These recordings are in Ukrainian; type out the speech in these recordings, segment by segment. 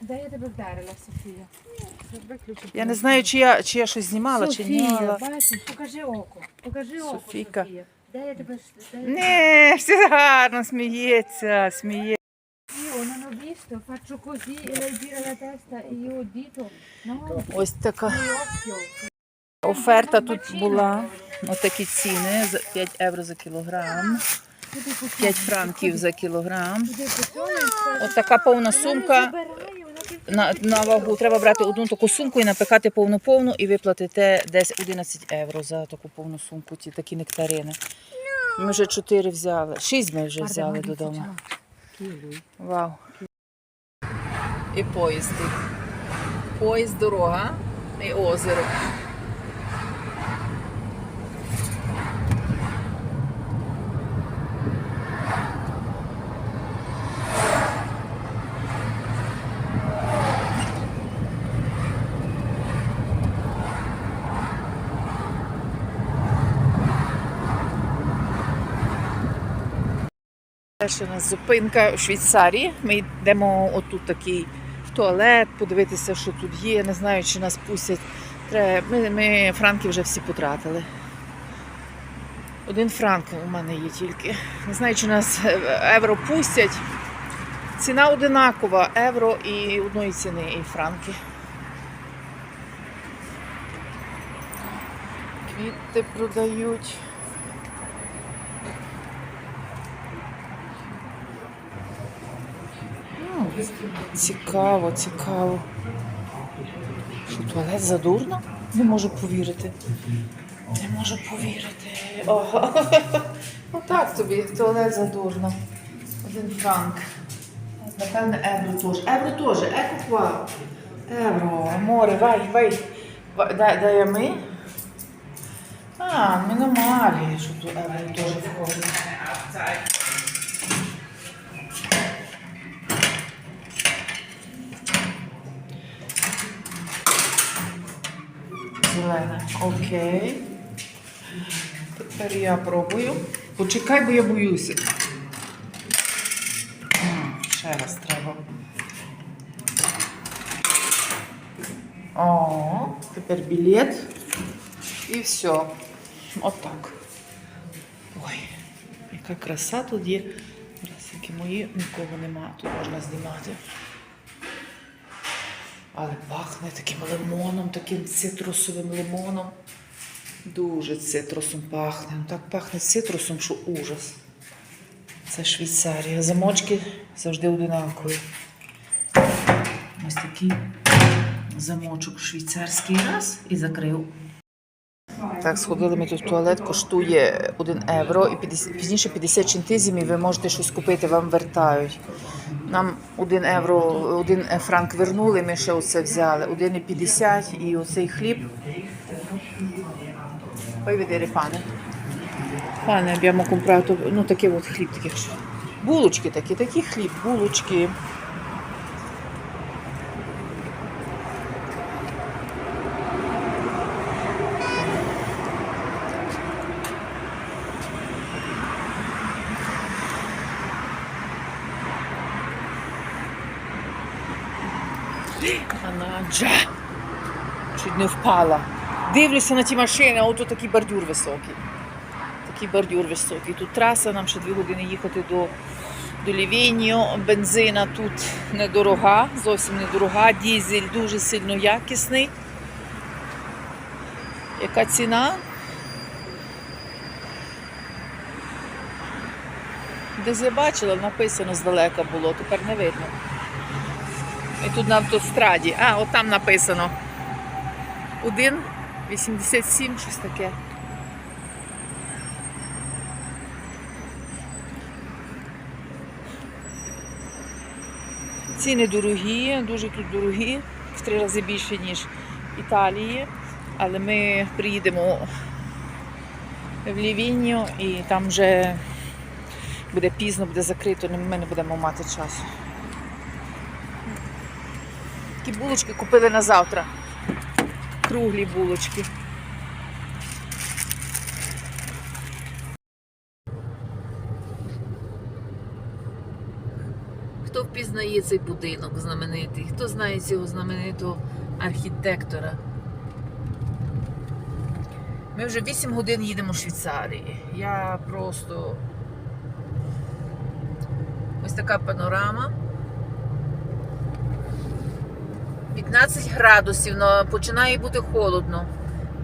Де я тебе вдарила, Софія? Я не знаю, чи я, чи я щось знімала, чи ні. Софія, бачиш, покажи око. Покажи око, Софійка. Софія. Де я тебе... Де я Не, все гарно, сміється, сміє. Io non ho visto, faccio così e lei gira la testa e io dito. No, Ось така occhio. оферта тут була. Ось такі ціни за 5 євро за кілограм, 5 франків за кілограм. Туди посолю, Ось така повна сумка. На, на вагу треба брати одну таку сумку і напихати повну-повну і виплатити десь 11 євро за таку повну сумку, ті такі нектарини. Ми вже 4 взяли, 6 ми вже взяли додому. Вау. І поїзд. Поїзд, дорога і озеро. Перша у нас зупинка в Швейцарії. Ми йдемо отут такий в туалет, подивитися, що тут є. Не знаю, чи нас пустять. Треба... Ми, ми франки вже всі потратили. Один франк у мене є тільки. Не знаю, чи нас е, євро пустять. Ціна одинакова, євро і одної ціни, і франки. Квіти продають. Цікаво, цікаво. Що туалет задурно? Не можу повірити. Не можу повірити. Ого. Отак тобі туалет задурно. Один франк. Напевне, євро теж. Євро теж. Еко ква. Євро, море, вай, вай. Ва- Дай, дай ми. А, ми на малі, що тут євро теж входить. Зелена. Окей. Тепер я пробую. Почекай, бо я боюся. Ще раз треба. О, тепер білет. І все. Отак. Ой, яка краса тут є. Які мої нікого нема, тут можна знімати. Але пахне таким лимоном, таким цитрусовим лимоном. Дуже цитрусом пахне. Ну, Так пахне цитрусом, що ужас. Це Швейцарія. Замочки завжди одинакові. Ось такий замочок швейцарський раз і закрив. Так, сходили ми тут в туалет, коштує 1 євро і 50, пізніше 50 центизмів ви можете щось купити, вам вертають. Нам 1 євро, 1 франк вернули, ми ще оце взяли. 1,50 і оцей хліб. Poi vedere pane. Pane abbiamo comprato, ну такий от хліб, таких. Булочки такі, такі хліб, булочки. Не впала. Дивлюся на ті машини, а ото такий бордюр високий. Такий бордюр високий. Тут траса, нам ще дві години їхати до, до Лівіньо. Бензина тут недорога, зовсім недорога. Дізель дуже сильно якісний. Яка ціна? Десь я бачила, написано здалека було, тепер не видно. І тут на автостраді. А, от там написано. 1,87, щось таке. Ціни дорогі, дуже тут дорогі, в три рази більше, ніж в Італії. Але ми приїдемо в Лівінню і там вже буде пізно, буде закрито, ми не будемо мати часу. Такі булочки купили на завтра. Круглі булочки. Хто впізнає цей будинок знаменитий? Хто знає цього знаменитого архітектора? Ми вже 8 годин їдемо в Швейцарії. Я просто. Ось така панорама. 15 градусів, але починає бути холодно.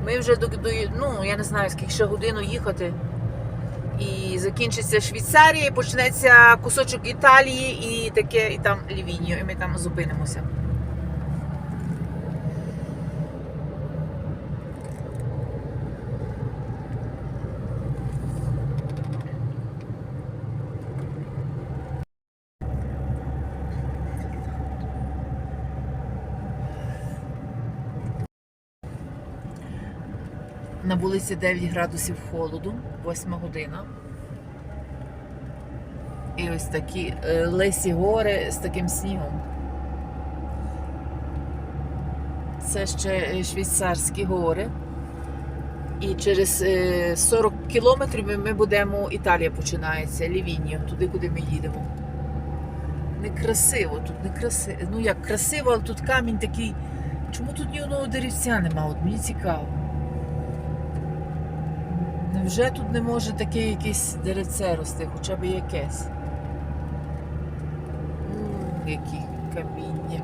Ми вже до, до ну, я не знаю, скільки ще годину їхати. І закінчиться Швейцарія, і почнеться кусочок Італії і таке, і там Лівіньо, і ми там зупинимося. На вулиці 9 градусів холоду, 8 година. І ось такі е, лисі гори з таким снігом. Це ще е, швейцарські гори. І через е, 40 кілометрів ми- будемо, Італія починається, Лівіньо, туди, куди ми їдемо. Некрасиво, тут некрасиво. Ну як красиво, але тут камінь такий. Чому тут ні одного деревця нема? От мені цікаво. Невже тут не може таке якесь деревце рости, хоча б якесь? Які каміння.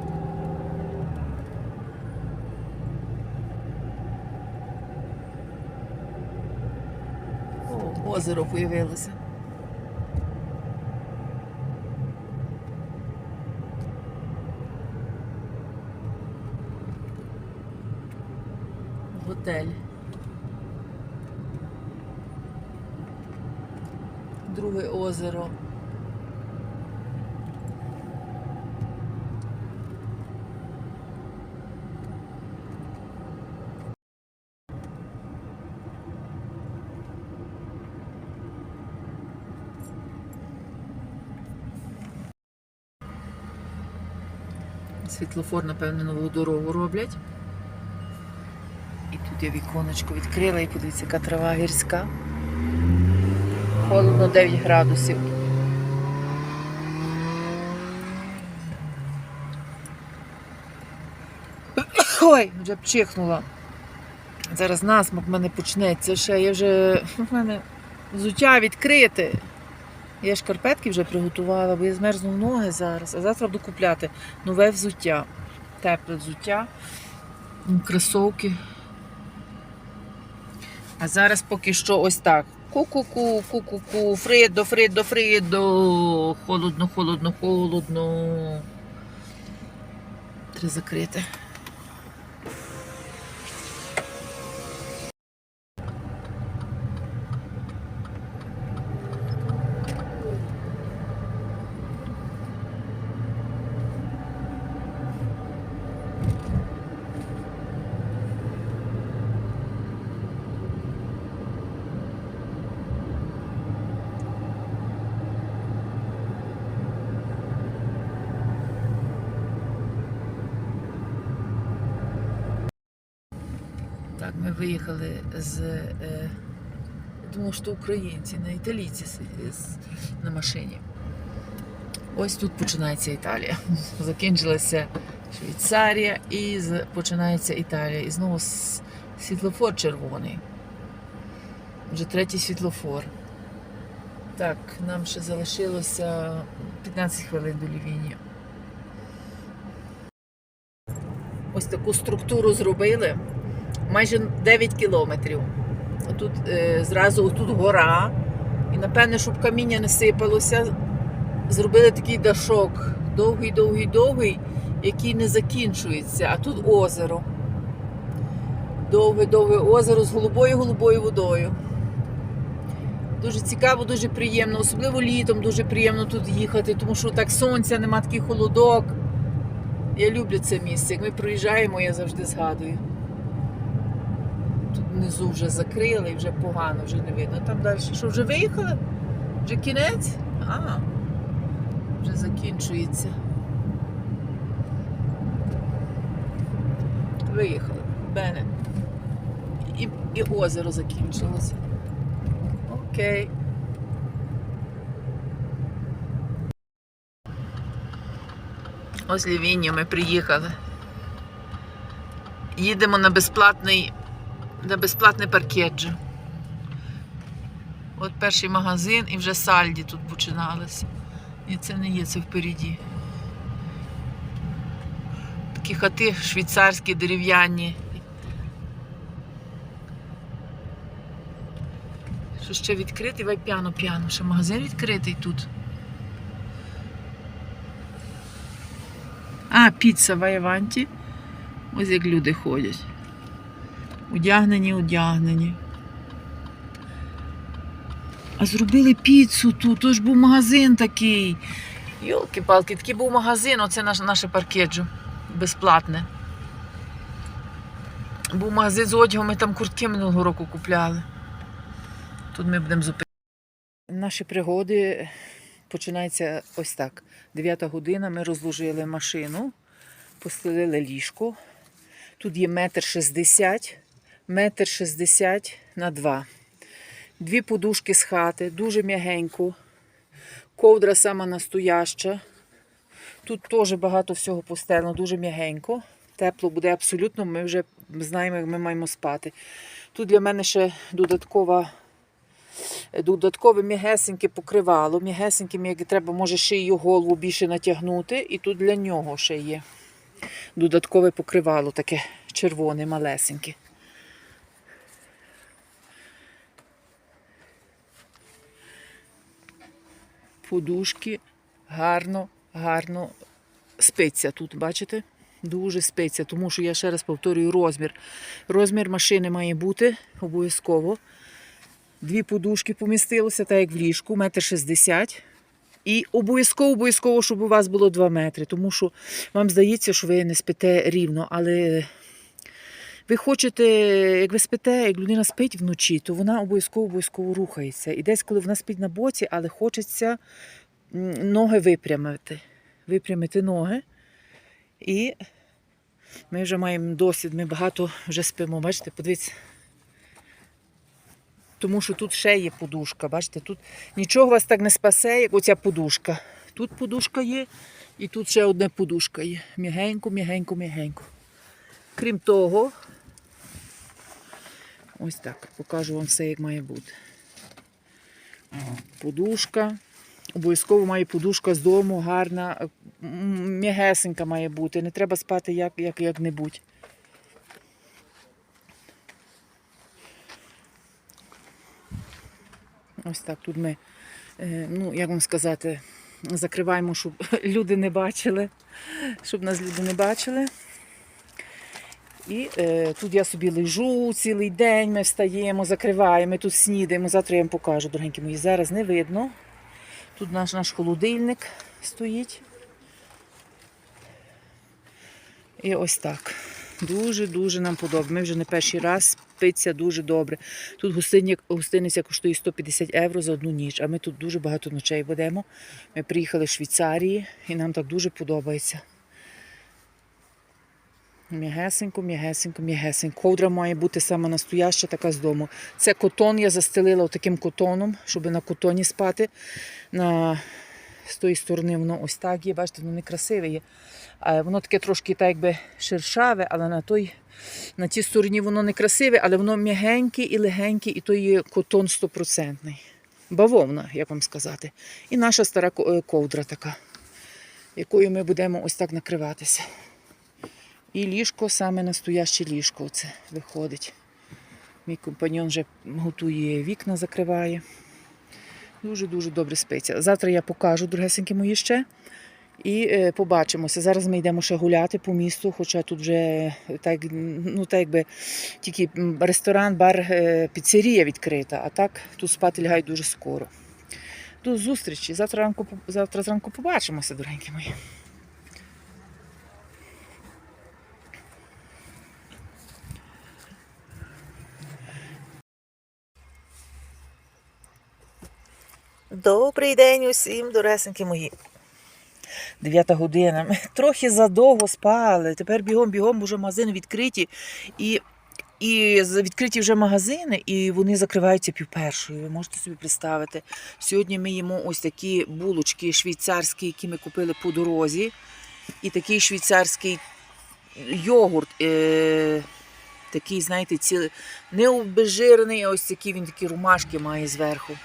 О, озеро появилося. Готель. Озеро. Світлофор, напевно, нову дорогу роблять. І тут я віконечко відкрила і подивіться, яка трава гірська. Холодно 9 градусів. Ой, вже б чихнула. Зараз насмок в мене почнеться ще. Я вже в мене взуття відкрите. Я шкарпетки вже приготувала, бо я змерзну ноги зараз, а завтра буду купляти нове взуття. Тепле взуття, м, кросовки. А зараз поки що ось так. Ку-ку-ку, ку-ку-ку, Фридо, Фридо, Фридо. Холодно, холодно, холодно. Треба закрити. Так, ми виїхали з. Е, що українці, не італійці на машині. Ось тут починається Італія. Закінчилася Швейцарія і починається Італія. І знову світлофор червоний. Вже третій світлофор. Так, нам ще залишилося 15 хвилин до Лівіні. Ось таку структуру зробили майже 9 кілометрів. Отут е, зразу отут гора. І напевне, щоб каміння не сипалося, зробили такий дашок. Довгий, довгий, довгий, який не закінчується. А тут озеро. Довге, довге озеро з голубою голубою водою. Дуже цікаво, дуже приємно, особливо літом дуже приємно тут їхати, тому що так сонця, нема такий холодок. Я люблю це місце. Як ми проїжджаємо, я завжди згадую. Внизу вже закрили і вже погано, вже не видно. Там далі. Що, вже виїхали? Вже кінець? А, вже закінчується. Виїхали. Бене. І, і озеро закінчилося. Окей. Ось Лівінію ми приїхали. Їдемо на безплатний, на безплатне паркеджо. От перший магазин і вже сальді тут починалися. І це не є, це впереді. Такі хати швейцарські, дерев'яні. Що ще відкритий, вай п'яно п'яно. Ще магазин відкритий тут. А, піца в Айванті. Ось як люди ходять. Одягнені, одягнені. А зробили піцу тут, то ж був магазин такий. Йолки-палки, такий був магазин, оце наше, наше паркеджо. Безплатне. Був магазин з одягом, ми там куртки минулого року купляли. Тут ми будемо зупинятися. Наші пригоди починаються ось так. 9 година ми розложили машину, постелили ліжко. Тут є метр шістдесят, метр шістдесят на два. Дві подушки з хати, дуже м'ягенько. Ковдра сама настояща. Тут теж багато всього постелено, дуже м'ягенько. Тепло буде абсолютно, ми вже знаємо, як ми маємо спати. Тут для мене ще додаткова, додаткове м'ягесеньке покривало. М'ягесеньке, м'яке треба, може, й голову більше натягнути. І тут для нього ще є додаткове покривало, таке червоне, малесеньке. Подушки гарно, гарно спиться тут, бачите? Дуже спиться, тому що я ще раз повторюю розмір. Розмір машини має бути обов'язково. Дві подушки помістилося, так як в ліжку, метр шістдесят. І обов'язково, обов'язково, щоб у вас було 2 метри, тому що вам здається, що ви не спите рівно, але ви хочете, як ви спите, як людина спить вночі, то вона обов'язково обов'язково рухається. І десь, коли вона спить на боці, але хочеться ноги випрямити. Випрямити ноги. І ми вже маємо досвід, ми багато вже спимо. Бачите, подивіться. Тому що тут ще є подушка. Бачите, тут нічого вас так не спасе, як оця подушка. Тут подушка є, і тут ще одна подушка є. М'ягенько, м'ягенько, м'ягенько. Крім того, ось так, покажу вам все, як має бути. Подушка. Обов'язково має подушка з дому, гарна, м'ягесенька має бути. Не треба спати як, як, як-небудь. Ось так тут ми, е, ну, як вам сказати, закриваємо, щоб люди не бачили, щоб нас люди не бачили. І е, тут я собі лежу цілий день, ми встаємо, закриваємо, ми тут снідаємо. Завтра я вам покажу, дорогенькі мої. Зараз не видно. Тут наш наш холодильник стоїть. І ось так. Дуже-дуже нам подобається. Ми вже не перший раз спиться дуже добре. Тут гостиниця коштує 150 євро за одну ніч, а ми тут дуже багато ночей ведемо. Ми приїхали з Швейцарії і нам так дуже подобається. М'ягесенько, м'ягесенько, м'ягесенько. Ковдра має бути саме настояща, така з дому. Це котон, я застелила таким котоном, щоб на котоні спати. На... З тої сторони воно ось так є, бачите, воно не красиве є. Воно таке трошки так якби шершаве, але на той, на тій стороні воно не красиве, але воно м'ягеньке і легеньке, і то є котон стопроцентний. Бавовна, як вам сказати. І наша стара е, ковдра така, якою ми будемо ось так накриватися. І ліжко, саме настояще ліжко це виходить. Мій компаньон вже готує вікна, закриває. Дуже-дуже добре спиться. Завтра я покажу, дорогесенькі мої ще. І е, побачимося. Зараз ми йдемо ще гуляти по місту, хоча тут вже е, так, ну, так якби тільки ресторан, бар, е, піцерія відкрита, а так тут спати лягають дуже скоро. До зустрічі. Завтра, ранку, завтра зранку побачимося, дорогенькі мої. Добрий день усім, доресенькі мої. Дев'ята година. Ми трохи задовго спали. Тепер бігом-бігом вже магазини відкриті. І, і відкриті вже магазини, і вони закриваються пів першої. Ви можете собі представити. Сьогодні ми їмо ось такі булочки швейцарські, які ми купили по дорозі. І такий швейцарський йогурт. Е, такий, знаєте, цілий, не а ось такий він такі румашки має зверху.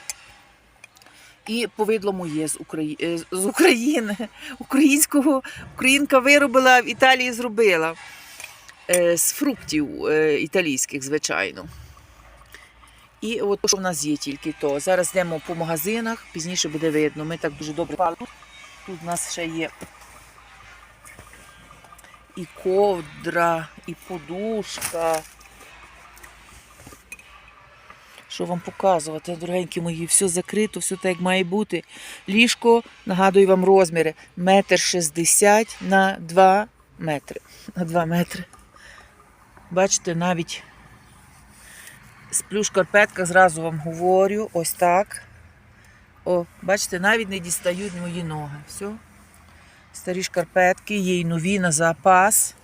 І повидло моє з, Украї... е, з України. Українського українка виробила, в Італії зробила. Е, з фруктів е, італійських, звичайно. І от що в нас є тільки то. Зараз йдемо по магазинах, пізніше буде видно. Ми так дуже добре пали. Тут в нас ще є і ковдра, і подушка. Що вам показувати, дорогенькі мої, все закрито, все так, як має бути. Ліжко, нагадую вам розміри, метр шістдесят на 2 метри. На 2 метри. Бачите, навіть сплю в шкарпетках, зразу вам говорю, ось так. О, бачите, навіть не дістають мої ноги. Все. Старі шкарпетки, є й нові на запас.